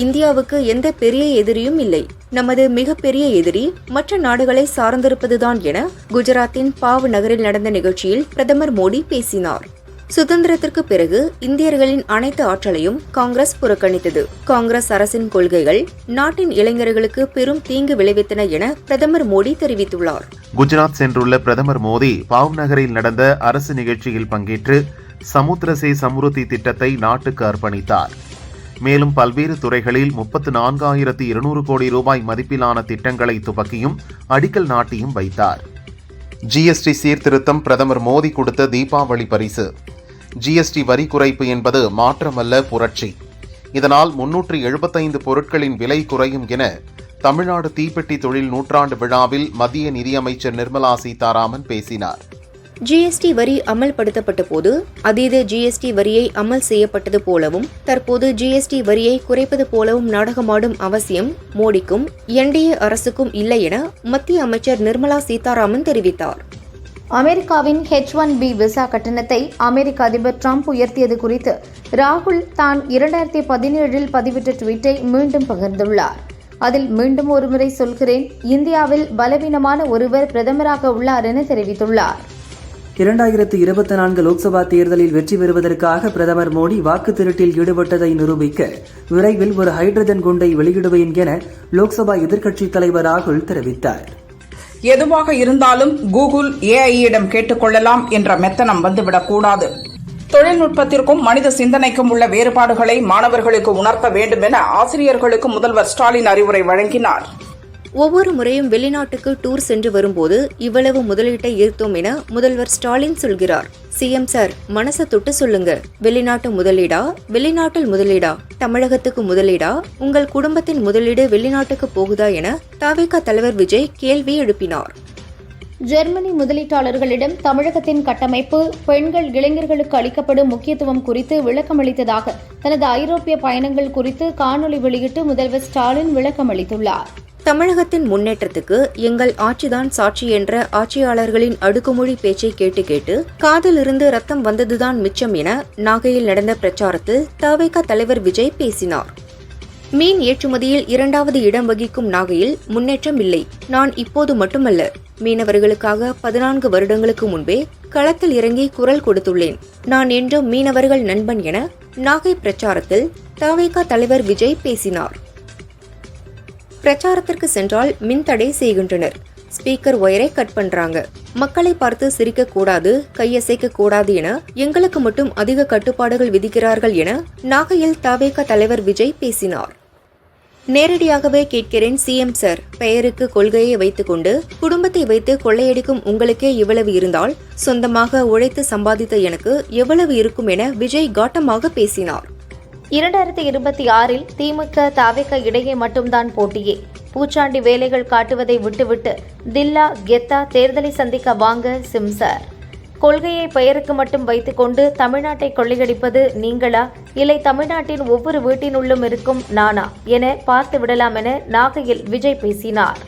இந்தியாவுக்கு எந்த பெரிய எதிரியும் இல்லை. நமது மிகப்பெரிய எதிரி மற்ற நாடுகளை சார்ந்திருப்பதுதான் என குஜராத்தின் பாவ் நகரில் நடந்த நிகழ்ச்சியில் பிரதமர் மோடி பேசினார். சுதந்திரத்திற்கு பிறகு இந்தியர்களின் அனைத்து ஆற்றலையும் காங்கிரஸ் புறக்கணித்தது. காங்கிரஸ் அரசின் கொள்கைகள் நாட்டின் இளைஞர்களுக்கு பெரும் தீங்கு விளைவித்தன என பிரதமர் மோடி தெரிவித்துள்ளார். குஜராத் சென்றுள்ள பிரதமர் மோடி பாவ் நகரில் நடந்த அரசு நிகழ்ச்சியில் பங்கேற்று சமுத்திரசே சமுருத்தி திட்டத்தை நாட்டுக்கு அர்ப்பணித்தார். மேலும் பல்வேறு துறைகளில் முப்பத்து நான்காயிரத்து இருநூறு கோடி ரூபாய் மதிப்பிலான திட்டங்களை துவக்கியும் அடிக்கல் நாட்டியும் வைத்தார். ஜிஎஸ்டி சீர்திருத்தம் பிரதமர் மோடி கொடுத்த தீபாவளி பரிசு. ஜிஎஸ்டி வரி குறைப்பு என்பது மாற்றமல்ல புரட்சி. இதனால் முன்னூற்றி எழுபத்தைந்து பொருட்களின் விலை குறையும் என தமிழ்நாடு தீப்பெட்டி தொழில் நூற்றாண்டு விழாவில் மத்திய நிதியமைச்சர் நிர்மலா சீதாராமன் பேசினார். ஜிஎஸ்டி வரி அமல்படுத்தப்பட்ட போது அதீத ஜிஎஸ்டி வரியை அமல் செய்யப்பட்டது போலவும் தற்போது ஜிஎஸ்டி வரியை குறைப்பது போலவும் நாடகமாடும் அவசியம் மோடிக்கும் என்டிஏ அரசுக்கும் இல்லை என மத்திய அமைச்சர் நிர்மலா சீதாராமன் தெரிவித்தார். அமெரிக்காவின் ஹெச் ஒன் பி விசா கட்டணத்தை அமெரிக்க அதிபர் ட்ரம்ப் உயர்த்தியது குறித்து ராகுல் தான் இரண்டாயிரத்தி பதினேழில் பதிவிட்ட ட்வீட்டை மீண்டும் பகிர்ந்துள்ளார். அதில் மீண்டும் ஒருமுறை சொல்கிறேன் இந்தியாவில் பலவீனமான ஒருவர் பிரதமராக உள்ளார் என தெரிவித்துள்ளார். இரண்டாயிரத்து இருபத்தி நான்கு லோக்சபா தேர்தலில் வெற்றி பெறுவதற்காக பிரதமர் மோடி வாக்கு திருட்டில் ஈடுபட்டதை நிரூபிக்க விரைவில் ஒரு ஹைட்ரஜன் குண்டை வெளியிடுவேன் என லோக்சபா எதிர்க்கட்சித் தலைவர் ராகுல் தெரிவித்தார். எதுவாக இருந்தாலும் கூகுள் ஏஐயிடம் கேட்டுக்கொள்ளலாம் என்ற மெத்தனம் வந்துவிடக்கூடாது தொழில்நுட்பத்திற்கும் மனித சிந்தனைக்கும் உள்ள வேறுபாடுகளை மாணவர்களுக்கு உணர்த்த வேண்டும் என ஆசிரியர்களுக்கு முதல்வர் ஸ்டாலின் அறிவுரை வழங்கினார். ஒவ்வொரு முறையும் வெளிநாட்டுக்கு டூர் சென்று வரும்போது இவ்வளவு முதலீட்டை ஈர்த்தோம் என முதல்வர் ஸ்டாலின் சொல்கிறார். சிஎம் சார் மனசை தொட்டு சொல்லுங்க. வெளிநாட்டு முதலீடா? வெளிநாட்டில் முதலீடா? தமிழகத்துக்கு முதலீடா? உங்கள் குடும்பத்தின் முதலீடு வெளிநாட்டுக்கு போகுதா என தாவேகா தலைவர் விஜய் கேள்வி எழுப்பினார். ஜெர்மனி முதலீட்டாளர்களிடம் தமிழகத்தின் கட்டமைப்பு பெண்கள் இளைஞர்களுக்கு அளிக்கப்படும் முக்கியத்துவம் குறித்து விளக்கமளித்ததாக தனது ஐரோப்பிய பயணங்கள் குறித்து காணொலி வெளியிட்டு முதல்வர் ஸ்டாலின் விளக்கமளித்துள்ளார் தமிழகத்தின் முன்னேற்றத்துக்கு எங்கள் ஆட்சிதான் சாட்சி என்ற ஆட்சியாளர்களின் அடுக்குமொழி பேச்சை கேட்டு கேட்டு காதிலிருந்து ரத்தம் வந்ததுதான் மிச்சம் என நாகையில் நடந்த பிரச்சாரத்தில் தவைக தலைவர் விஜய் பேசினார். மீன் ஏற்றுமதியில் இரண்டாவது இடம் வகிக்கும் நாகையில் முன்னேற்றம் இல்லை. நான் இப்போது மட்டுமல்ல மீனவர்களுக்காக பதினான்கு வருடங்களுக்கு முன்பே களத்தில் இறங்கி குரல் கொடுத்துள்ளேன். நான் என்றும் மீனவர்கள் நண்பன் என நாகை பிரச்சாரத்தில் தவைக தலைவர் விஜய் பேசினார். பிரச்சாரத்திற்கு சென்றால் மின்தடை செய்கின்றனர். ஸ்பீக்கர் ஒயரை கட் பண்றாங்க. மக்களை பார்த்து சிரிக்க கூடாது கையசைக்க கூடாது என எங்களுக்கு மட்டும் அதிக கட்டுப்பாடுகள் விதிக்கிறார்கள் என நாகையில் தவேக தலைவர் விஜய் பேசினார். நேரடியாகவே கேட்கிறேன் சிஎம் சார் பெயருக்கு கொள்கையை வைத்துக்கொண்டு குடும்பத்தை வைத்து கொள்ளையடிக்கும் உங்களுக்கே இவ்வளவு இருந்தால் சொந்தமாக உழைத்து சம்பாதித்த எனக்கு எவ்வளவு இருக்கும் என விஜய் காட்டமாக பேசினார். இரண்டாயிரத்தி இருபத்தி ஆறில் திமுக தவிக இடையே மட்டும்தான் போட்டியே. பூச்சாண்டி வேலைகள் காட்டுவதை விட்டுவிட்டு தில்லா கெத்தா தேர்தலை சந்திக்க வாங்க சிம்சார். கொள்கையை பெயருக்கு மட்டும் வைத்துக்கொண்டு தமிழ்நாட்டை கொள்ளையடிப்பது நீங்களா? இல்லை தமிழ்நாட்டின் ஒவ்வொரு வீட்டினுள்ளும் இருக்கும் நானா? என பார்த்து விடலாம் என நாகையில் விஜய் பேசினார்.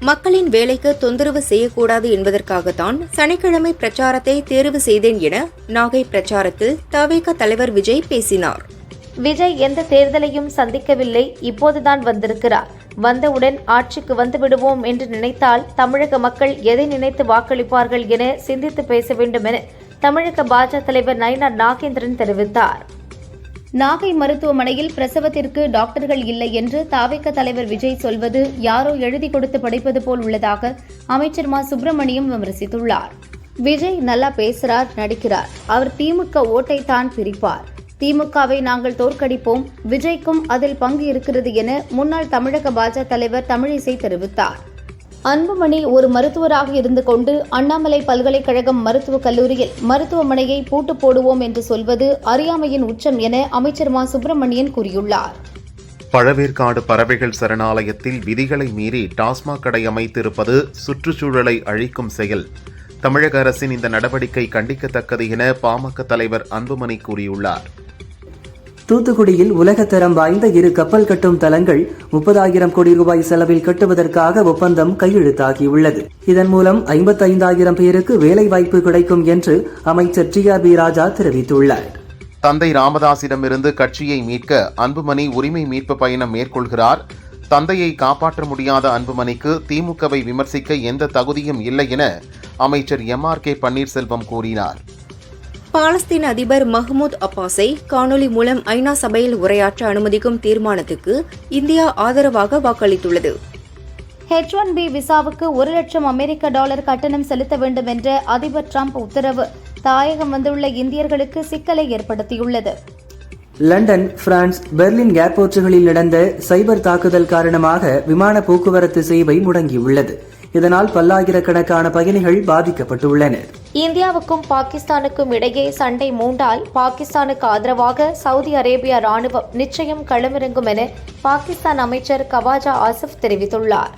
மக்களின் வேலைக்கு தொந்தரவு செய்யக்கூடாது என்பதற்காகத்தான் சனிக்கிழமை பிரச்சாரத்தை தேர்வு செய்தேன் என நாகை பிரச்சாரத்தில் தவேக தலைவர் விஜய் பேசினார். விஜய் எந்த தேர்தலையும் சந்திக்கவில்லை. இப்போதுதான் வந்திருக்கிறார். வந்தவுடன் ஆட்சிக்கு வந்து விடுவோம் என்று நினைத்தால் தமிழக மக்கள் எதை நினைத்து வாக்களிப்பார்கள் என சிந்தித்து பேச வேண்டும் என தமிழக பாஜக தலைவர் நயினார் நாகேந்திரன் தெரிவித்தார். நாகை மருத்துவமனையில் பிரசவத்திற்கு டாக்டர்கள் இல்லை என்று தாவிக்க தலைவர் விஜய் சொல்வது யாரோ எழுதி கொடுத்து படிப்பது போல் உள்ளதாக அமைச்சர் மா. சுப்பிரமணியம் விமர்சித்துள்ளார். விஜய் நல்லா பேசுறார் நடிக்கிறார். அவர் திமுக ஓட்டை தான் பிரிப்பார். திமுகவை நாங்கள் தோற்கடிப்போம். விஜய்க்கும் அதில் பங்கு இருக்கிறது என முன்னாள் தமிழக பாஜக தலைவர் தமிழிசை தெரிவித்தார். அன்புமணி ஒரு மருத்துவராக இருந்து கொண்டு அண்ணாமலை பல்கலைக்கழகம் மருத்துவக் கல்லூரியில் மருத்துவமனையை பூட்டு போடுவோம் என்று சொல்வது அறியாமையின் உச்சம் என அமைச்சர் மா. சுப்பிரமணியன் கூறியுள்ளார். பழவேற்காடு பறவைகள் சரணாலயத்தில் விதிகளை மீறி டாஸ்மாக் கடை அமைத்திருப்பது சுற்றுச்சூழலை அழிக்கும் செயல். தமிழக அரசின் இந்த நடவடிக்கை கண்டிக்கத்தக்கது என பாமக தலைவர் அன்புமணி கூறியுள்ளார். தூத்துக்குடியில் உலகத்தரம் வாய்ந்த இரு கப்பல் கட்டும் தளங்கள் முப்பதாயிரம் கோடி ரூபாய் செலவில் கட்டுவதற்காக ஒப்பந்தம் கையெழுத்தாகியுள்ளது. இதன் மூலம் ஐம்பத்தைந்தாயிரம் பேருக்கு வேலைவாய்ப்பு கிடைக்கும் என்று அமைச்சர் டி ஆர் பி ராஜா தெரிவித்துள்ளார். தந்தை ராமதாசிடமிருந்து கட்சியை மீட்க அன்புமணி உரிமை மீட்பு பயணம் மேற்கொள்கிறார். தந்தையை காப்பாற்ற முடியாத அன்புமணிக்கு திமுகவை விமர்சிக்க எந்த தகுதியும் இல்லை என அமைச்சர் எம் ஆர் கே பன்னீர்செல்வம் கூறினார். பாலஸ்தீன அதிபர் மஹ்மூத் அப்பாஸை காணொலி மூலம் ஐநா சபையில் உரையாற்ற அனுமதிக்கும் தீர்மானத்துக்கு இந்தியா ஆதரவாக வாக்களித்துள்ளது. ஹெச் ஒன் பி விசாவுக்கு ஒரு லட்சம் அமெரிக்க டாலர் கட்டணம் செலுத்த வேண்டும் என்ற அதிபர் ட்ரம்ப் உத்தரவு. தாயகம் வந்துள்ள இந்தியர்களுக்கு சிக்கலை ஏற்படுத்தியுள்ளது. லண்டன் பிரான்ஸ் பெர்லின் ஏர்போர்ட்டுகளில் நடந்த சைபர் தாக்குதல் காரணமாக விமான போக்குவரத்து சேவை முடங்கியுள்ளது. இதனால் பல்லாயிரக்கணக்கான பயணிகள் பாதிக்கப்பட்டுள்ளனர் இந்தியாவுக்கும் பாகிஸ்தானுக்கும் இடையே சண்டை மூண்டால் பாகிஸ்தானுக்கு ஆதரவாக சவுதி அரேபியா ராணுவம் நிச்சயம் களமிறங்கும் என பாகிஸ்தான் அமைச்சர் கவாஜா ஆசிப் தெரிவித்துள்ளார்.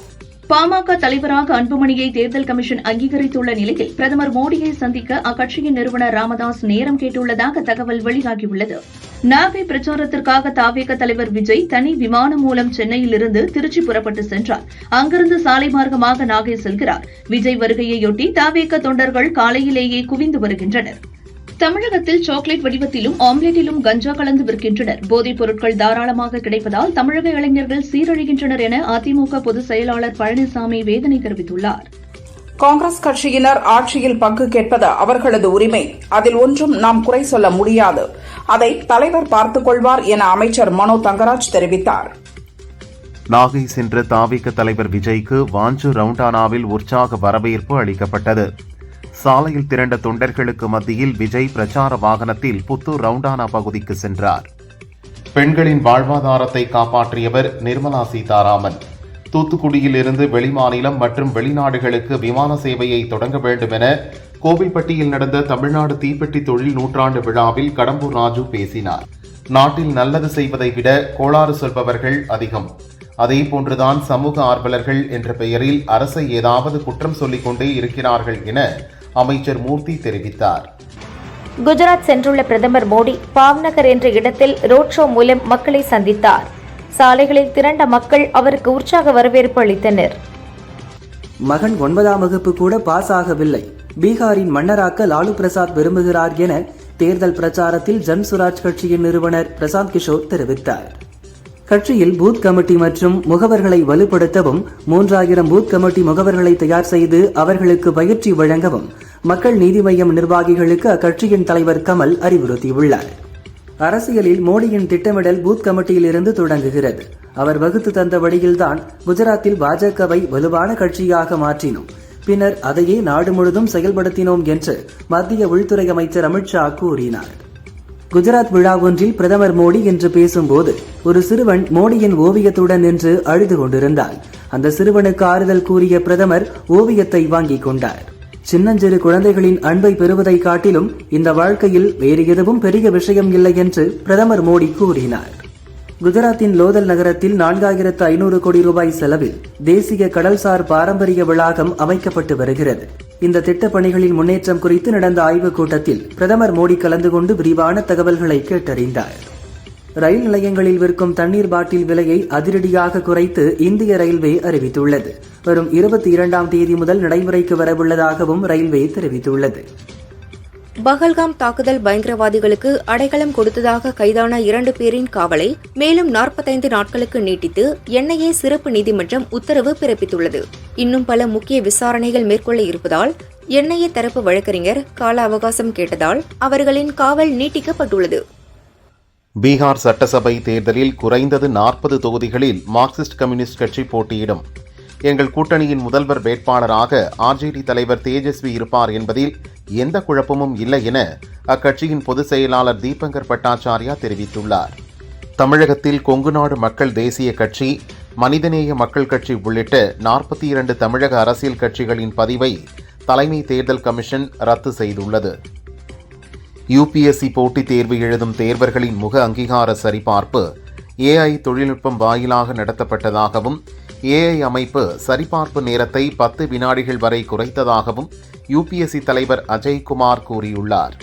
பாமக தலைவராக அன்புமணியை தேர்தல் கமிஷன் அங்கீகரித்துள்ள நிலையில் பிரதமர் மோடியை சந்திக்க அக்கட்சியின் நிறுவனர் ராமதாஸ் நேரம் கேட்டுள்ளதாக தகவல் வெளியாகியுள்ளது. நாகை பிரச்சாரத்திற்காக தாவேக தலைவர் விஜய் தனி விமானம் மூலம் சென்னையிலிருந்து திருச்சி புறப்பட்டு சென்றார். அங்கிருந்து சாலை மார்க்கமாக நாகை செல்கிறார். விஜய் வருகையையொட்டி தாவேக தொண்டர்கள் காலையிலேயே குவிந்து வருகின்றனர். தமிழகத்தில் சாக்லேட் வடிவத்திலும் ஆம்லெட்டிலும் கஞ்சா கலந்து விற்கின்றனர். போதைப் பொருட்கள் தாராளமாக கிடைப்பதால் தமிழக இளைஞர்கள் சீரழிகின்றனர் என அதிமுக பொதுச் செயலாளர் பழனிசாமி வேதனை தெரிவித்துள்ளார். காங்கிரஸ் கட்சியினர் ஆட்சியில் பங்கு கேட்பது அவர்களது உரிமை. அதில் ஒன்றும் நாம் குறை சொல்ல முடியாது. அதை தலைவர் பார்த்துக் கொள்வார் என அமைச்சர் மனோ தங்கராஜ் தெரிவித்தார். நாகை சென்ற தாவிக தலைவர் விஜய்க்கு வாஞ்சு ரவுண்டானாவில் உற்சாக வரவேற்பு அளிக்கப்பட்டது. சாலையில் திரண்ட தொண்டர்களுக்கு மத்தியில் விஜய் பிரச்சார வாகனத்தில் புத்தூர் ரவுண்டானா பகுதிக்கு சென்றார். பெண்களின் வாழ்வாதாரத்தை காப்பாற்றியவர் நிர்மலா சீதாராமன். தூத்துக்குடியில் இருந்து வெளிமாநிலம் மற்றும் வெளிநாடுகளுக்கு விமான சேவையை தொடங்க வேண்டும் என கோவில்பட்டியில் நடந்த தமிழ்நாடு தீப்பெட்டி தொழில் நூற்றாண்டு விழாவில் கடம்பூர் ராஜு பேசினார். நாட்டில் நல்லது செய்வதை விட கோளாறு சொல்பவர்கள் அதிகம். அதே போன்றுதான் சமூக ஆர்வலர்கள் என்ற பெயரில் அரசை ஏதாவது குற்றம் சொல்லிக் கொண்டே இருக்கிறார்கள் என அமைச்சர் மூர்த்தி தெரிவித்தார். குஜராத் சென்றுள்ள பிரதமர் மோடி பாவ்நகர் என்ற இடத்தில் ரோட் ஷோ மூலம் மக்களை சந்தித்தார். சாலைகளில் திரண்ட மக்கள் அவருக்கு உற்சாக வரவேற்பு அளித்தனர். மகன் ஒன்பதாம் வகுப்பு கூட பாஸ் ஆகவில்லை. பீகாரின் மன்னராக்க லாலு பிரசாத் விரும்புகிறார் என தேர்தல் பிரச்சாரத்தில் ஜன்சுராஜ் கட்சியின் நிறுவனர் பிரசாந்த் கிஷோர் தெரிவித்தார். கட்சியில் பூத் கமிட்டி மற்றும் முகவர்களை வலுப்படுத்தவும் மூன்றாயிரம் பூத் கமிட்டி முகவர்களை தயார் செய்து அவர்களுக்கு பயிற்சி வழங்கவும் மக்கள் நீதி மையம் நிர்வாகிகளுக்கு அக்கட்சியின் தலைவர் கமல் அறிவுறுத்தியுள்ளார். அரசியலில் மோடியின் திட்டமிடல் பூத் கமிட்டியில் இருந்து தொடங்குகிறது. அவர் வகுத்து தந்த வழியில்தான் குஜராத்தில் பாஜகவை வலுவான கட்சியாக மாற்றினோம். பின்னர் அதையே நாடு முழுதும் செயல்படுத்தினோம் என்று மத்திய உள்துறை அமைச்சர் அமித்ஷா கூறினார். குஜராத் விழா ஒன்றில் பிரதமர் மோடி என்று பேசும்போது ஒரு சிறுவன் மோடியின் ஓவியத்துடன் நின்று அழுது கொண்டிருந்தார் அந்த சிறுவனுக்கு ஆறுதல் கூறிய பிரதமர் ஓவியத்தை வாங்கிக் கொண்டார். சின்னஞ்சிறு குழந்தைகளின் அன்பை பெறுவதை காட்டிலும் இந்த வாழ்க்கையில் வேறு எதுவும் பெரிய விஷயம் இல்லை என்று பிரதமர் மோடி கூறினார். குஜராத்தின் லோதல் நகரத்தில் நான்காயிரத்து ஐநூறு கோடி ரூபாய் செலவில் தேசிய கடல்சார் பாரம்பரிய வளாகம் அமைக்கப்பட்டு வருகிறது. இந்த திட்டப் பணிகளின் முன்னேற்றம் குறித்து நடந்த ஆய்வுக் கூட்டத்தில் பிரதமர் மோடி கலந்து கொண்டு விரிவான தகவல்களை கேட்டறிந்தார். ரயில் நிலையங்களில் விற்கும் தண்ணீர் பாட்டில் விலையை அதிரடியாக குறைத்து இந்திய ரயில்வே அறிவித்துள்ளது. வரும் இருபத்தி இரண்டாம் தேதி முதல் நடைமுறைக்கு வரவுள்ளதாகவும் ரயில்வே தெரிவித்துள்ளது. பஹல்காம் தாக்குதல் பயங்கரவாதிகளுக்கு அடைக்கலம் கொடுத்ததாக கைதான இரண்டு பேரின் காவலை மேலும் நாற்பத்தைந்து நாட்களுக்கு நீட்டித்து என்ஐஏ சிறப்பு நீதிமன்றம் உத்தரவு பிறப்பித்துள்ளது. இன்னும் பல முக்கிய விசாரணைகள் மேற்கொள்ள இருப்பதால் என்ஐஏ தரப்பு வழக்கறிஞர் கால அவகாசம் கேட்டதால் அவர்களின் காவல் நீட்டிக்கப்பட்டுள்ளது. பீகார் சட்டசபை தேர்தலில் குறைந்தது நாற்பது தொகுதிகளில் மார்க்சிஸ்ட் கம்யூனிஸ்ட் கட்சி போட்டியிடும். எங்கள் கூட்டணியின் முதல்வர் வேட்பாளராக ஆர்ஜேடி தலைவர் தேஜஸ்வி இருப்பார் என்பதில் எந்த குழப்பமும் இல்லை என அக்கட்சியின் பொதுச் செயலாளர் தீபங்கர் பட்டாச்சாரியா தெரிவித்துள்ளார். தமிழகத்தில் கொங்குநாடு மக்கள் தேசிய கட்சி மனிதநேய மக்கள் கட்சி உள்ளிட்ட நாற்பத்தி இரண்டு தமிழக அரசியல் கட்சிகளின் பதிவை தலைமை தேர்தல் கமிஷன் ரத்து செய்துள்ளது. யுபிஎஸ்சி போட்டித் தேர்வு எழுதும் தேர்வர்களின் முக அங்கீகார சரிபார்ப்பு ஏஐ தொழில்நுட்பம் வாயிலாக நடத்தப்பட்டதாகவும் ஏஐ அமைப்பு சரிபார்ப்பு நேரத்தை பத்து வினாடிகள் வரை குறைத்ததாகவும் யுபிஎஸ்சி தலைவர் அஜய்குமார் கூறியுள்ளார்.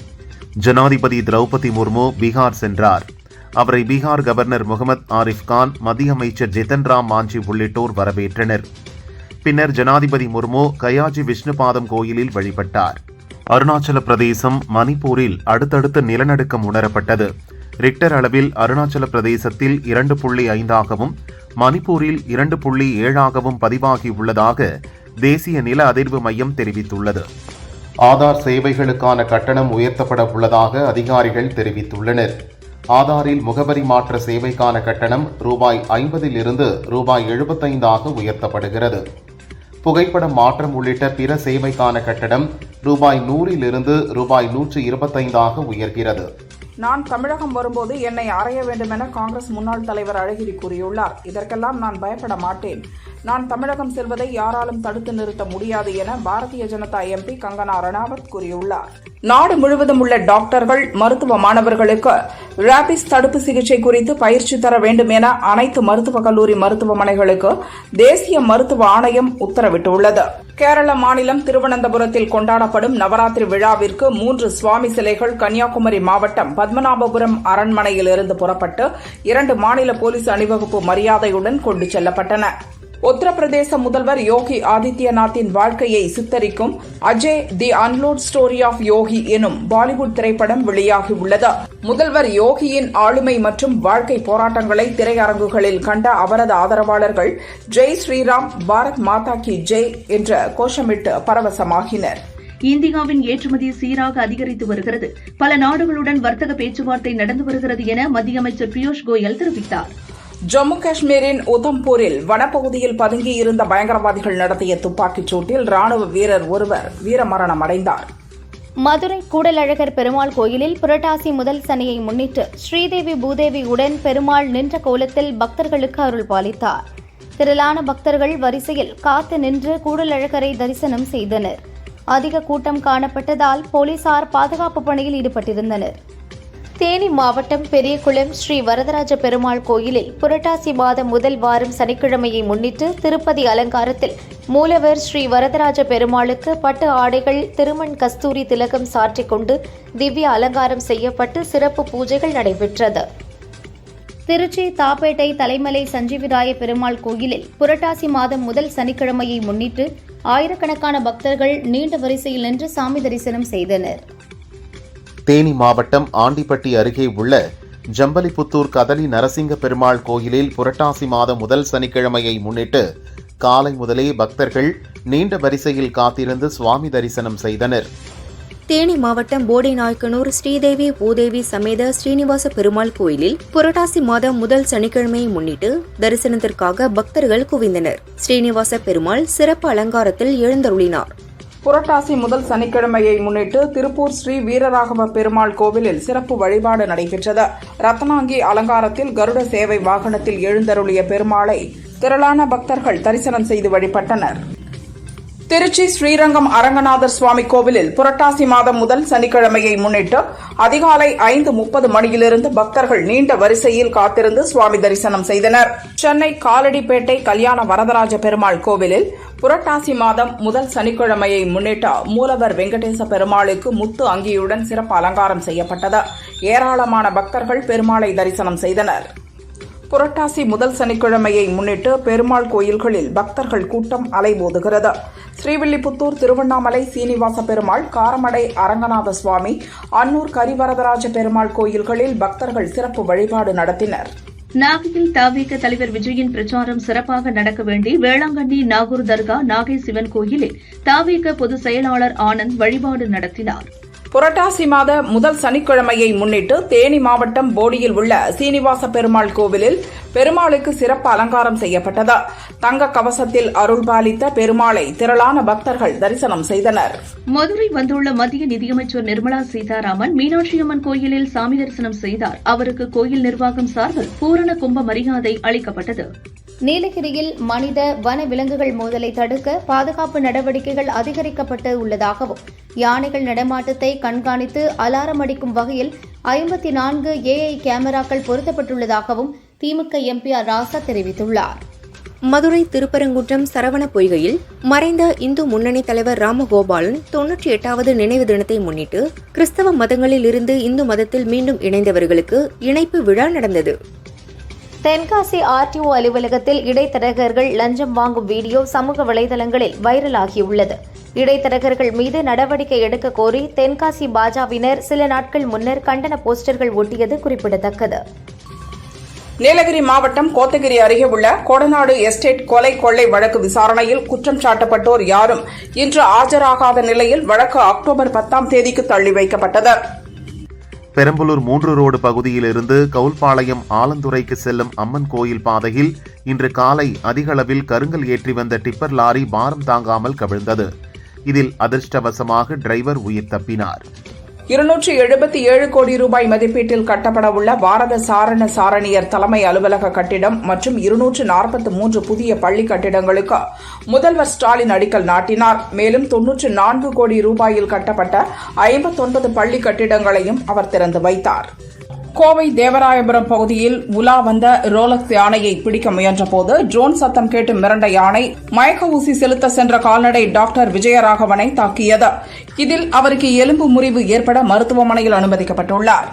ஜனாதிபதி திரௌபதி முர்மு பீகார் சென்றார். அவரை பீகார் கவர்னர் முகமது ஆரிஃப் கான் மத்திய அமைச்சர் ஜிதன் ராம் மாஞ்சி உள்ளிட்டோர் வரவேற்றனர். பின்னர் ஜனாதிபதி முர்மு கயாஜி விஷ்ணுபாதம் கோயிலில் வழிபட்டார். அருணாச்சல பிரதேசம் மணிப்பூரில் அடுத்தடுத்த நிலநடுக்கம் உணரப்பட்டது. ரிக்டர் அளவில் அருணாச்சல பிரதேசத்தில் இரண்டு புள்ளி ஐந்தாகவும் மணிப்பூரில் இரண்டு புள்ளி ஏழாகவும் பதிவாகியுள்ளதாக தேசிய நில அதிர்வு மையம் தெரிவித்துள்ளது. ஆதார் சேவைகளுக்கான கட்டணம் உயர்த்தப்பட உள்ளதாக அதிகாரிகள் தெரிவித்துள்ளனர். ஆதாரில் முகவரி மாற்ற சேவைக்கான கட்டணம் ரூபாய் ஐம்பதிலிருந்து ரூபாய் எழுபத்தைந்தாக உயர்த்தப்படுகிறது. புகைப்படம் மாற்றம் உள்ளிட்ட பிற சேவைக்கான கட்டணம் ரூபாய் நூறிலிருந்து ரூபாய் நூற்று இருபத்தைந்தாக உயர்கிறது. நான் தமிழகம் வரும்போது என்னை அறைய வேண்டுமென காங்கிரஸ் முன்னாள் தலைவர் அழகிரி கூறியுள்ளார். இதற்கெல்லாம் நான் பயப்பட மாட்டேன். நான் தமிழகம் செல்வதை யாராலும் தடுத்து நிறுத்த முடியாது என பாரதிய ஜனதா எம்பி கங்கனா ரணாவத் கூறியுள்ளார். நாடு முழுவதும் உள்ள டாக்டர்கள் மருத்துவ மாணவர்களுக்கு ரேபிஸ் தடுப்பு சிகிச்சை குறித்து பயிற்சி தர வேண்டும் என அனைத்து மருத்துவக் கல்லூரி மருத்துவமனைகளுக்கு தேசிய மருத்துவ ஆணையம் உத்தரவிட்டுள்ளது. கேரள மாநிலம் திருவனந்தபுரத்தில் கொண்டாடப்படும் நவராத்திரி விழாவிற்கு மூன்று சுவாமி சிலைகள் கன்னியாகுமரி மாவட்டம் பத்மநாபபுரம் அரண்மனையிலிருந்து புறப்பட்டு இரண்டு மாநில போலீஸ் அணிவகுப்பு மரியாதையுடன் கொண்டு செல்லப்பட்டன. உத்தரப்பிரதேச முதல்வர் யோகி ஆதித்யநாத்தின் வாழ்க்கையை சித்தரிக்கும் Ajey the untold story of Yogi எனும் பாலிவுட் திரைப்படம் வெளியாகியுள்ளது முதல்வர் யோகியின் ஆளுமை மற்றும் வாழ்க்கை போராட்டங்களை திரையரங்குகளில் கண்ட அவரது ஆதரவாளர்கள் ஜெய் ஸ்ரீராம் பாரத் மாதா கி ஜெய் என்ற கோஷமிட்டு பரவசமாகினர். இந்தியாவின் ஏற்றுமதி சீராக அதிகரித்து வருகிறது. பல நாடுகளுடன் வர்த்தக பேச்சுவார்த்தை நடந்து வருகிறது என மத்திய அமைச்சர் பியூஷ் கோயல் தெரிவித்தார். ஜம்மு காஷ்மீரின் உதம்பூரில் வனப்பகுதியில் பதுங்கியிருந்த பயங்கரவாதிகள் நடத்திய துப்பாக்கிச் சூட்டில் ராணுவ வீரர் ஒருவர் வீரமரணம் அடைந்தார். மதுரை கூடலழகர் பெருமாள் கோயிலில் புரட்டாசி முதல் சனியை முன்னிட்டு ஸ்ரீதேவி பூதேவி உடன் பெருமாள் நின்ற கோலத்தில் பக்தர்களுக்கு அருள் பாலித்தார் திரளான பக்தர்கள் வரிசையில் காத்து நின்று கூடலழகரை தரிசனம் செய்தனர். அதிக கூட்டம் காணப்பட்டதால் போலீசார் பாதுகாப்பு பணியில் ஈடுபட்டிருந்தனர். தேனி மாவட்டம் பெரியகுளம் ஸ்ரீ வரதராஜ பெருமாள் கோயிலில் புரட்டாசி மாதம் முதல் வாரம் சனிக்கிழமையை முன்னிட்டு திருப்பதி அலங்காரத்தில் மூலவர் ஸ்ரீ வரதராஜ பெருமாளுக்கு பட்டு ஆடைகள் திருமண் கஸ்தூரி திலகம் சாற்றிக்கொண்டு திவ்ய அலங்காரம் செய்யப்பட்டு சிறப்பு பூஜைகள் நடைபெற்றது. திருச்சி தாப்பேட்டை தலைமலை சஞ்சீவிராய பெருமாள் கோயிலில் புரட்டாசி மாதம் முதல் சனிக்கிழமையை முன்னிட்டு ஆயிரக்கணக்கான பக்தர்கள் நீண்ட வரிசையில் நின்று சாமி தரிசனம் செய்தனர். தேனி மாவட்டம் ஆண்டிப்பட்டி அருகே உள்ள ஜம்பலிபுத்தூர் கதலி நரசிங்க பெருமாள் கோயிலில் புரட்டாசி மாதம் முதல் சனிக்கிழமையை முன்னிட்டு காலை முதலே பக்தர்கள் நீண்ட வரிசையில் காத்திருந்து சுவாமி தரிசனம் செய்தனர். தேனி மாவட்டம் போடை நாயக்கனூர் ஸ்ரீதேவி பூதேவி சமேத ஸ்ரீனிவாச பெருமாள் கோயிலில் புரட்டாசி மாதம் முதல் சனிக்கிழமையை முன்னிட்டு தரிசனத்திற்காக பக்தர்கள் குவிந்தனர். ஸ்ரீனிவாச பெருமாள் சிறப்பு அலங்காரத்தில் எழுந்தருளினார். புரட்டாசி முதல் சனிக்கிழமையை முன்னிட்டு திருப்பூர் ஸ்ரீ வீரராகவ பெருமாள் கோவிலில் சிறப்பு வழிபாடு நடைபெற்றது. ரத்னாங்கி அலங்காரத்தில் கருட சேவை வாகனத்தில் எழுந்தருளிய பெருமாளை திரளான பக்தர்கள் தரிசனம் செய்து வழிபட்டனர். திருச்சி ஸ்ரீரங்கம் அரங்கநாதர் சுவாமி கோவிலில் புரட்டாசி மாதம் முதல் சனிக்கிழமையை முன்னிட்டு அதிகாலை ஐந்து முப்பது மணியிலிருந்து பக்தர்கள் நீண்ட வரிசையில் காத்திருந்து சுவாமி தரிசனம் செய்தனர். சென்னை காலடிப்பேட்டை கல்யாண வரதராஜ பெருமாள் கோவிலில் புரட்டாசி மாதம் முதல் சனிக்கிழமையை முன்னிட்டு மூலவர் வெங்கடேச பெருமாளுக்கு முத்து அங்கியுடன் சிறப்பு அலங்காரம் செய்யப்பட்டது. ஏராளமான பக்தர்கள் பெருமாளை தரிசனம் செய்தனர். புரட்டாசி முதல் சனிக்கிழமையை முன்னிட்டு பெருமாள் கோயில்களில் பக்தர்கள் கூட்டம் அலைமோதுகிறது. ஸ்ரீவில்லிபுத்தூர் திருவண்ணாமலை சீனிவாச பெருமாள் காரமடை அரங்கநாத சுவாமி அன்னூர் கரிவரதராஜ பெருமாள் கோயில்களில் பக்தர்கள் சிறப்பு வழிபாடு நடத்தினர். நாகையில் தவிக தலைவர் விஜயின் பிரச்சாரம் சிறப்பாக நடக்க வேண்டி வேளாங்கண்ணி நாகூர் தர்கா நாகை சிவன் கோயிலில் தவிக பொதுச் செயலாளர் ஆனந்த் வழிபாடு நடத்தினார். புரட்டாசி மாத முதல் சனிக்கிழமையை முன்னிட்டு தேனி மாவட்டம் போடியில் உள்ள சீனிவாச பெருமாள் கோவிலில் பெருமாளுக்கு சிறப்பு அலங்காரம் செய்யப்பட்டது. தங்க கவசத்தில் அருள்பாலித்த பெருமாளை திரளான பக்தர்கள் தரிசனம் செய்தனர். மதுரை வந்துள்ள மத்திய நிதியமைச்சர் நிர்மலா சீதாராமன் மீனாட்சி அம்மன் கோயிலில் சாமி தரிசனம் செய்தார். அவருக்கு கோயில் நிர்வாகம் சார்பில் பூரண கும்ப மரியாதை அளிக்கப்பட்டது. நீலகிரியில் மனித வன விலங்குகள் மோதலை தடுக்க பாதுகாப்பு நடவடிக்கைகள் அதிகரிக்கப்பட்டு உள்ளதாகவும் யானைகள் நடமாட்டத்தை கண்காணித்து அலாரம் அடிக்கும் வகையில் ஐம்பத்தி நான்கு ஏஐ கேமராக்கள் பொருத்தப்பட்டுள்ளதாகவும் திமுக எம்பி ஆர் ராசா தெரிவித்துள்ளார். மதுரை திருப்பரங்குன்றம் சரவண பொய்கையில் மறைந்த இந்து முன்னணி தலைவர் ராமகோபாலன் தொன்னூற்றி எட்டாவது நினைவு தினத்தை முன்னிட்டு கிறிஸ்தவ மதங்களில் இருந்து இந்து மதத்தில் மீண்டும் இணைந்தவர்களுக்கு இணைப்பு விழா நடந்தது. தென்காசி ஆர்டிஓ அலுவலகத்தில் இடைத்தரகர்கள் லஞ்சம் வாங்கும் வீடியோ சமூக வலைதளங்களில் வைரலாகியுள்ளது. இடைத்தரகர்கள் மீது நடவடிக்கை எடுக்க கோரி தென்காசி பாஜவினர் சில நாட்கள் முன்னர் கண்டன போஸ்டர்கள் ஒட்டியது குறிப்பிடத்தக்கது. நீலகிரி மாவட்டம் கோத்தகிரி அருகே உள்ள கொடநாடு எஸ்டேட் கொலை கொள்ளை வழக்கு விசாரணையில் குற்றம் சாட்டப்பட்டோர் யாரும் இன்று ஆஜராகாத நிலையில் வழக்கு அக்டோபர் பத்தாம் தேதிக்கு தள்ளி வைக்கப்பட்டது. பெரம்பலூர் மூன்று ரோடு பகுதியிலிருந்து கவுல்பாளையம் ஆலந்துறைக்கு செல்லும் அம்மன் கோயில் பாதையில் இன்று காலை அதிகளவில் கருங்கல் ஏற்றி வந்த டிப்பர் லாரி பாரம் தாங்காமல் கவிழ்ந்தது. இதில் அதிர்ஷ்டவசமாக டிரைவர் உயிர் தப்பினார். இருநூற்றி எழுபத்தி ஏழு கோடி ரூபாய் மதிப்பீட்டில் கட்டப்பட உள்ள பாரத சாரண சாரணியர் தலைமை அலுவலக கட்டிடம் மற்றும் இருநூற்று நாற்பத்தி மூன்று புதிய பள்ளி கட்டிடங்களுக்கு முதல்வர் ஸ்டாலின் அடிக்கல் நாட்டினார். மேலும் தொன்னூற்று நான்கு கோடி ரூபாயில் கட்டப்பட்ட ஐம்பத்தொன்பது பள்ளி கட்டிடங்களையும் அவர் திறந்து வைத்தார். கோவை தேவராயபுரம் பகுதியில் உலா வந்த ரோலக்ஸ் யானையை பிடிக்க முயன்றபோது ட்ரோன் சத்தம் கேட்டு மிரண்ட யானை மயக்க ஊசி செலுத்த சென்ற கால்நடை டாக்டர் விஜயராகவனை தாக்கியது. இதில் அவருக்கு எலும்பு முறிவு ஏற்பட மருத்துவமனையில் அனுமதிக்கப்பட்டுள்ளார்.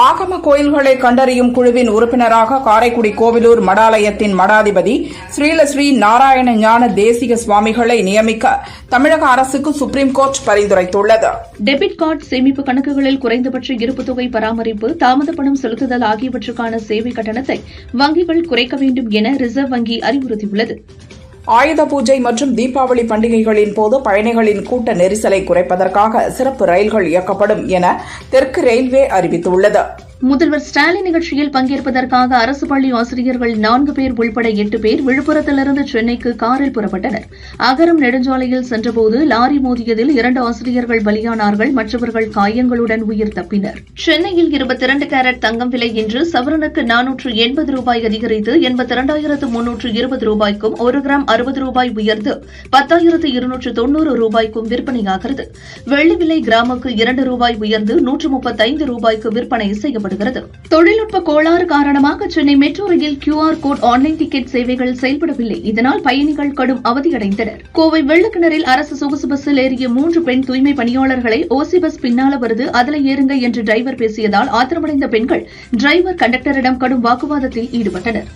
ஆகம கோயில்களை கண்டறியும் குழுவின் உறுப்பினராக காரைக்குடி கோவிலூர் மடாலயத்தின் மடாதிபதி ஸ்ரீலஸ்ரீ நாராயண ஞான தேசிக சுவாமிகளை நியமிக்க தமிழக அரசுக்கு சுப்ரீம் கோர்ட் பரிந்துரைத்துள்ளது. டெபிட் கார்டு சேமிப்பு கணக்குகளில் குறைந்தபட்ச இருப்பு தொகை பராமரிப்பு தாமத பணம் செலுத்துதல் ஆகியவற்றுக்கான சேவை கட்டணத்தை வங்கிகள் குறைக்க வேண்டும் என ரிசர்வ் வங்கி அறிவுறுத்தியுள்ளது. ஆயுத பூஜை மற்றும் தீபாவளி பண்டிகைகளின் போது பயணிகளின் கூட்ட நெரிசலை குறைப்பதற்காக சிறப்பு ரயில்கள் இயக்கப்படும் என தெற்கு ரயில்வே அறிவித்துள்ளது. முதல்வர் ஸ்டாலின் நிகழ்ச்சியில் பங்கேற்பதற்காக அரசு பள்ளி ஆசிரியர்கள் நான்கு பேர் உள்பட எட்டு பேர் விழுப்புரத்திலிருந்து சென்னைக்கு காரில் புறப்பட்டனர். அகரம் நெடுஞ்சாலையில் சென்றபோது லாரி மோதியதில் இரண்டு ஆசிரியர்கள் பலியானார்கள். மற்றவர்கள் காயங்களுடன் உயிர் தப்பினர். சென்னையில் இருபத்தி இரண்டு கேரட் தங்கம் விலை இன்று சவரனுக்கு நானூற்று எண்பது ரூபாய் அதிகரித்து எண்பத்தி இரண்டாயிரத்து முன்னூற்று இருபது ரூபாய்க்கும் ஒரு கிராம் அறுபது ரூபாய் உயர்ந்து பத்தாயிரத்து இருநூற்று தொன்னூறு ரூபாய்க்கும் விற்பனையாகிறது. வெள்ளி விலை கிராமுக்கு இரண்டு ரூபாய் உயர்ந்து நூற்று முப்பத்தைந்து ரூபாய்க்கு விற்பனை செய்யப்படுகிறது தொழில்நுட்ப கோளாறு காரணமாக Chennai metro rail QR code online ticket சேவைகள் செயல்படவில்லை. இதனால் பயணிகள் கடும் அவதியடைந்தனர். கோவை வெள்ளக்கிணறில் அரசு சொகுசு பஸ்ஸில் ஏறிய மூன்று பெண் தூய்மை பணியாளர்களை ஓசி பஸ் பின்னால வருது அதில் ஏறுங்க என்று டிரைவர் பேசியதால் ஆத்திரமடைந்த பெண்கள் டிரைவர் கண்டக்டரிடம் கடும் வாக்குவாதத்தில் ஈடுபட்டனர்.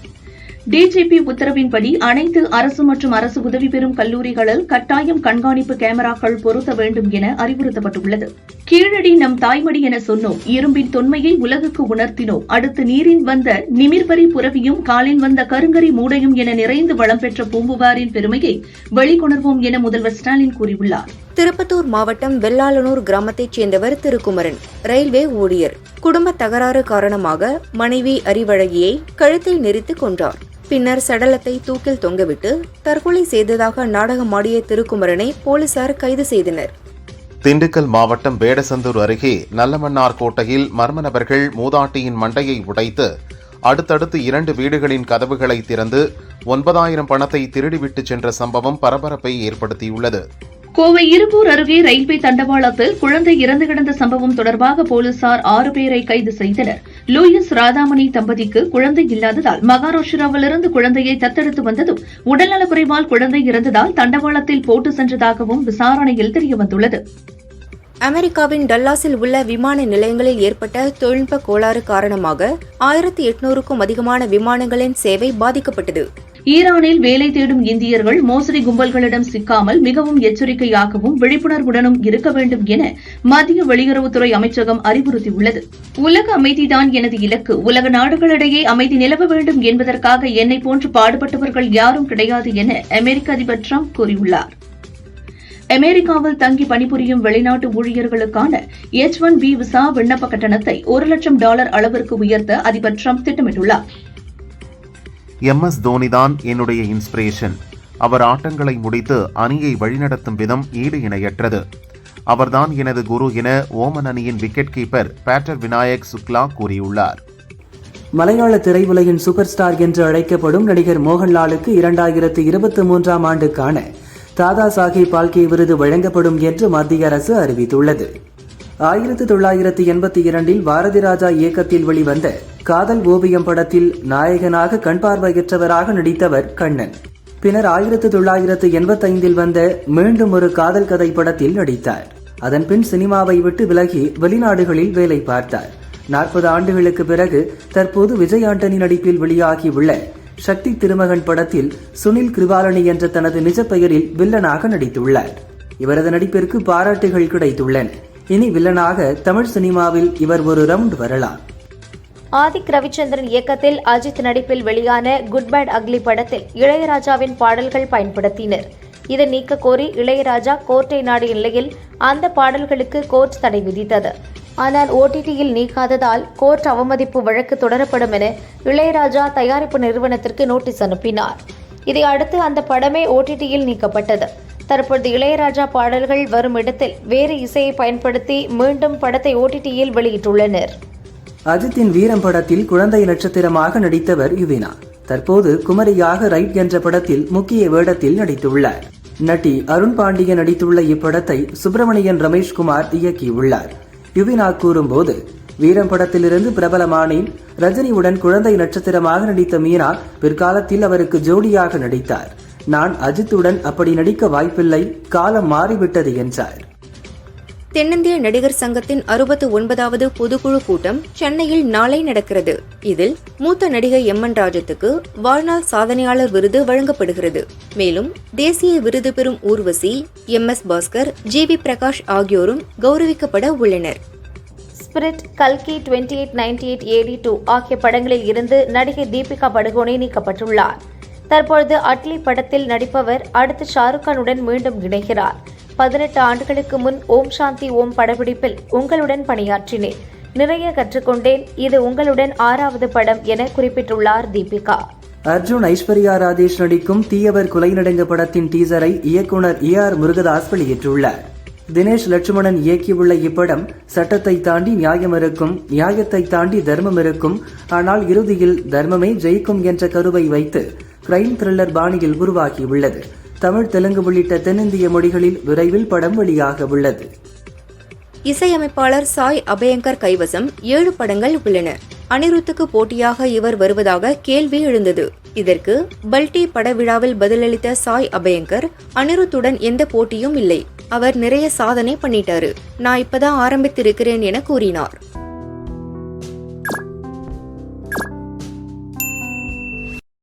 டிஜிபி உத்தரவின்படி அனைத்து அரசு மற்றும் அரசு உதவி பெறும் கல்லூரிகளில் கட்டாயம் கண்காணிப்பு கேமராக்கள் பொருத்த வேண்டும் என அறிவுறுத்தப்பட்டுள்ளது. கீழடி நம் தாய்மடி என சொன்னோம். இரும்பின் தொன்மையை உலகுக்கு உணர்த்தினோம். அடுத்து நீரின் வந்த நிமிர்பரி புரவியும் காலில் வந்த கருங்கரி மூடையும் என நிறைந்து வளம் பெற்ற பூம்புவாரின் பெருமையை வெளிக்கொணர்வோம் என முதல்வர் ஸ்டாலின் கூறியுள்ளார். திருப்பத்தூர் மாவட்டம் வெள்ளாளனூர் கிராமத்தைச் சேர்ந்தவர் திருக்குமரன். ரயில்வே ஊழியர். குடும்ப தகராறு காரணமாக மனைவி அறிவழகியை கழுத்தில் நெரித்து கொன்றார். பின்னர் சடலத்தை தூக்கில் தொங்கவிட்டு தற்கொலை செய்ததாக நாடகமாடிய திருக்குமரனை போலீசார் கைது செய்தனர். திண்டுக்கல் மாவட்டம் வேடசந்தூர் அருகே நல்லமன்னார் கோட்டையில் மர்ம நபர்கள் மூதாட்டியின் மண்டையை உடைத்து அடுத்தடுத்து இரண்டு வீடுகளின் கதவுகளை திறந்து ஒன்பதாயிரம் பணத்தை திருடிவிட்டு சென்ற சம்பவம் பரபரப்பை ஏற்படுத்தியுள்ளது. கோவை இரும்பூர் அருகே ரயில்வே தண்டவாளத்தில் குழந்தை இறந்து கிடந்த சம்பவம் தொடர்பாக போலீசார் ஆறு பேரை கைது செய்தனர். லூயிஸ் ராதாமணி தம்பதிக்கு குழந்தை இல்லாததால் மகாராஷ்டிராவிலிருந்து குழந்தையை தத்தெடுத்து வந்ததும் உடல்நலக்குறைவால் குழந்தை இறந்ததால் தண்டவாளத்தில் போட்டு சென்றதாகவும் விசாரணையில் தெரியவந்துள்ளது. அமெரிக்காவின் டல்லாஸில் உள்ள விமான நிலையங்களில் ஏற்பட்ட தொழில்நுட்ப கோளாறு காரணமாக ஆயிரத்தி எட்நூறுக்கும் அதிகமான விமானங்களின் சேவை பாதிக்கப்பட்டது. ஈரானில் வேலை தேடும் இந்தியர்கள் மோசடி கும்பல்களிடம் சிக்காமல் மிகவும் எச்சரிக்கையாகவும் விழிப்புணர்வுடனும் இருக்க வேண்டும் என மத்திய வெளியுறவுத்துறை அமைச்சகம் அறிவுறுத்தியுள்ளது. உலக அமைதிதான் எனது இலக்கு. உலக நாடுகளிடையே அமைதி நிலவ வேண்டும் என்பதற்காக என்னை போன்று பாடுபட்டவர்கள் யாரும் கிடையாது என அமெரிக்க அதிபர் ட்ரம்ப் கூறியுள்ளார். அமெரிக்காவில் தங்கி பணிபுரியும் வெளிநாட்டு ஊழியர்களுக்கான எச் ஒன் பி விசா விண்ணப்ப கட்டணத்தை ஒரு லட்சம் டாலர் அளவிற்கு உயர்த்த அதிபர் ட்ரம்ப் திட்டமிட்டுள்ளார். எம் எஸ் தோனிதான் என்னுடைய இன்ஸ்பிரேஷன் அவர் ஆட்டங்களை முடித்து அணியை வழிநடத்தும் விதம் ஈடு இணையற்றது. அவர்தான் எனது குரு என ஓமன் அணியின் wicket keeper batter Vinayak Shukla கூறியுள்ளார். மலையாள திரையுலகின் சூப்பர் ஸ்டார் என்று அழைக்கப்படும் நடிகர் மோகன்லாலுக்கு இரண்டாயிரத்து இருபத்தி மூன்றாம் ஆண்டுக்கான தாதா சாஹிப் பால்கே விருது வழங்கப்படும் என்று மத்திய அரசு அறிவித்துள்ளது. ஆயிரத்து தொள்ளாயிரத்து எண்பத்தி இரண்டில் பாரதி ராஜா இயக்கத்தில் வெளிவந்த காதல் ஓவியம் படத்தில் நாயகனாக கண் பார்வையற்றவராக நடித்தவர் கண்ணன். பின்னர் ஆயிரத்து தொள்ளாயிரத்து எண்பத்தைந்தில் வந்த மீண்டும் ஒரு காதல் கதை படத்தில் நடித்தார். அதன் பின் சினிமாவை விட்டு விலகி வெளிநாடுகளில் வேலை பார்த்தார். நாற்பது ஆண்டுகளுக்கு பிறகு தற்போது விஜய் ஆண்டனி நடிப்பில் வெளியாகியுள்ள சக்தி திருமகன் படத்தில் சுனில் கிருபாலனி என்ற தனது நிஜ பெயரில் வில்லனாக நடித்துள்ளார். இவரது நடிப்பிற்கு பாராட்டுகள் கிடைத்துள்ளன. இனி வில்லனாக தமிழ் சினிமாவில் இவர் ஒரு ரவுண்ட் வரலாம். ஆதிக் ரவிச்சந்திரன் இயக்கத்தில் அஜித் நடிப்பில் வெளியான குட் பேட் அக்லி படத்தில் இளையராஜாவின் பாடல்கள் பயன்படுத்தினர். இதை நீக்க கோரி இளையராஜா கோர்ட்டை நாடிய நிலையில் அந்த பாடல்களுக்கு கோர்ட் தடை விதித்தது. ஆனால் ஓடிடியில் நீக்காததால் கோர்ட் அவமதிப்பு வழக்கு தொடரப்படும் என இளையராஜா தயாரிப்பு நிறுவனத்திற்கு நோட்டீஸ் அனுப்பினார். இதை அடுத்து அந்த படமே ஓடிடியில் நீக்கப்பட்டது. தற்பொழுது இளையராஜா பாடல்கள் வரும் இடத்தில் வேறு இசையை பயன்படுத்தி மீண்டும் படத்தை ஓடிடியில் வெளியிட்டுள்ளனர். அஜித்தின் வீரம் படத்தில் குழந்தை நட்சத்திரமாக நடித்தவர் யுவினா. தற்போது குமரியாக ரைட் என்ற படத்தில் முக்கிய வேடத்தில் நடித்துள்ளார். நட்டி அருண் பாண்டிய நடித்துள்ள இப்படத்தை சுப்பிரமணியன் ரமேஷ்குமார் இயக்கியுள்ளார். யுவினா கூறும்போது வீரம் படத்திலிருந்து பிரபலமானேன் ரஜினியுடன் குழந்தை நட்சத்திரமாக நடித்த மீனா பிற்காலத்தில் அவருக்கு ஜோடியாக நடித்தார். நான் அஜித்துடன் அப்படி நடிக்க வாய்ப்பில்லை காலம் மாறிவிட்டது என்றார். தென்னிந்திய நடிகர் சங்கத்தின் அறுபத்து ஒன்பதாவது பொதுக்குழு கூட்டம் சென்னையில் நாளை நடக்கிறது. இதில் மூத்த நடிகை எம். என். ராஜத்துக்கு வாழ்நாள் சாதனையாளர் விருது வழங்கப்படுகிறது. மேலும் தேசிய விருது பெறும் Urvashi M. S. Bhaskar G. V. Prakash ஆகியோரும் கௌரவிக்கப்பட உள்ளனர். ஸ்பிரிட் கல்கி twenty eight ninety eight AD two ஆகிய படங்களில் இருந்து நடிகை தீபிகா படுகோனே நீக்கப்பட்டுள்ளார். தற்பொழுது அட்லி படத்தில் நடிப்பவர் அடுத்து ஷாருக் கானுடன் மீண்டும் இணைகிறார். பதினெட்டு ஆண்டுகளுக்கு முன் ஓம் சாந்தி ஓம் படப்பிடிப்பில் உங்களுடன் பணியாற்றினேன். நிறைய கற்றுக்கொண்டேன். இது உங்களுடன் ஆறாவது படம் என குறிப்பிட்டுள்ளார் தீபிகா. அர்ஜுன் ஐஸ்வர்யா ராஜேஷ் நடிக்கும் தீயவர் கொலை நடுங்க படத்தின் டீசரை இயக்குனர் ஏ ஆர் முருகதாஸ் வெளியிட்டுள்ளார். தினேஷ் லட்சுமணன் இயக்கியுள்ள இப்படம் சட்டத்தை தாண்டி நியாயம் இருக்கும் நியாயத்தை தாண்டி தர்மம் இருக்கும் ஆனால் இறுதியில் தர்மமே ஜெயிக்கும் என்ற கருவை வைத்து கிரைம் த்ரில்லர் பாணியில் உருவாகியுள்ளது. தமிழ் தெலுங்கு உள்ளிட்ட தென்னிந்திய மொழிகளில் விரைவில் படம் வெளியாக உள்ளது. இசையமைப்பாளர் சாய் அபயங்கர் கைவசம். ஏழு படங்கள் உள்ளன. அனிருத்துக்கு போட்டியாக இவர் வருவதாக கேள்வி எழுந்தது. இதற்கு பல்டி பட விழாவில் பதிலளித்த சாய் அபயங்கர் அனிருத்துடன் எந்த போட்டியும் இல்லை. அவர் நிறைய சாதனை பண்ணிட்டாரு. நான் இப்பதான் ஆரம்பித்திருக்கிறேன் என கூறினார்.